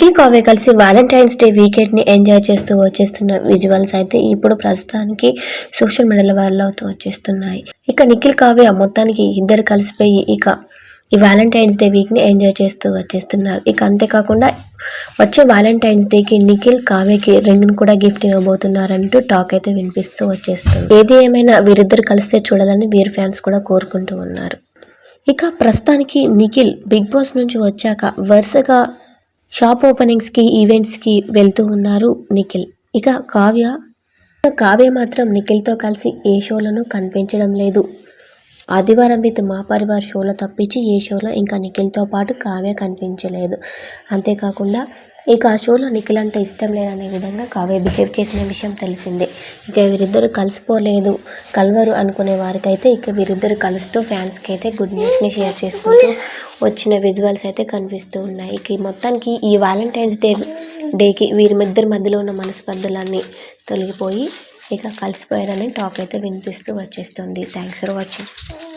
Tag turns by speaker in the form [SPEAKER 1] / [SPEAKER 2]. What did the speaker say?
[SPEAKER 1] నిఖిల్ కావ్య కలిసి Valentine's day వీకెండ్ని enjoy చేస్తూ వచ్చేస్తున్న visuals అయితే ఇప్పుడు ప్రస్తుతానికి సోషల్ మీడియాలో వైరల్ అవుతూ వచ్చేస్తున్నాయి. ఇక నిఖిల్ కావ్య మొత్తానికి ఇద్దరు కలిసిపోయి ఇక ఈ వ్యాలంటైన్స్ డే వీక్ని ఎంజాయ్ చేస్తూ వచ్చేస్తున్నారు. ఇక అంతేకాకుండా వచ్చే వ్యాలంటైన్స్ డేకి నిఖిల్ కావ్యకి రింగ్ను కూడా గిఫ్ట్ ఇవ్వబోతున్నారంటూ టాక్ అయితే వినిపిస్తూ వచ్చేస్తుంది. ఏది ఏమైనా వీరిద్దరు కలిస్తే చూడాలని వీరి ఫ్యాన్స్ కూడా కోరుకుంటూ ఉన్నారు. ఇక ప్రస్తుతానికి నిఖిల్ బిగ్ బాస్ నుంచి వచ్చాక వరుసగా షాప్ ఓపెనింగ్స్కి ఈవెంట్స్కి వెళ్తూ ఉన్నారు నిఖిల్. ఇక కావ్య కావ్య మాత్రం నిఖిల్తో కలిసి ఏ షోలను కనిపించడం లేదు. ఆదివారం విత్ మా పరివార్ షోలో తప్పించి ఏ షోలో ఇంకా నిఖిల్తో పాటు కావ్య కనిపించలేదు. అంతేకాకుండా ఇక ఆ షోలో నిఖిల్ అంటే ఇష్టం లేదనే విధంగా కావ్య బిహేవ్ చేసిన విషయం తెలిసిందే. ఇక వీరిద్దరు కలిసిపోలేదు. కలవరు అనుకునే వారికైతే ఇక వీరిద్దరు కలుస్తూ ఫ్యాన్స్కి అయితే గుడ్ న్యూస్ని షేర్ చేసుకుంటూ వచ్చిన విజువల్స్ అయితే కనిపిస్తూ ఉన్నాయి. ఇక మొత్తానికి ఈ వ్యాలంటైన్స్ డే డేకి వీరి ఇద్దరి మధ్యలో ఉన్న మనస్పర్ధలన్నీ తొలగిపోయి ఇక కలిసిపోయారని టాక్ అయితే వినిపిస్తూ వచ్చేస్తుంది. Thanks for watching.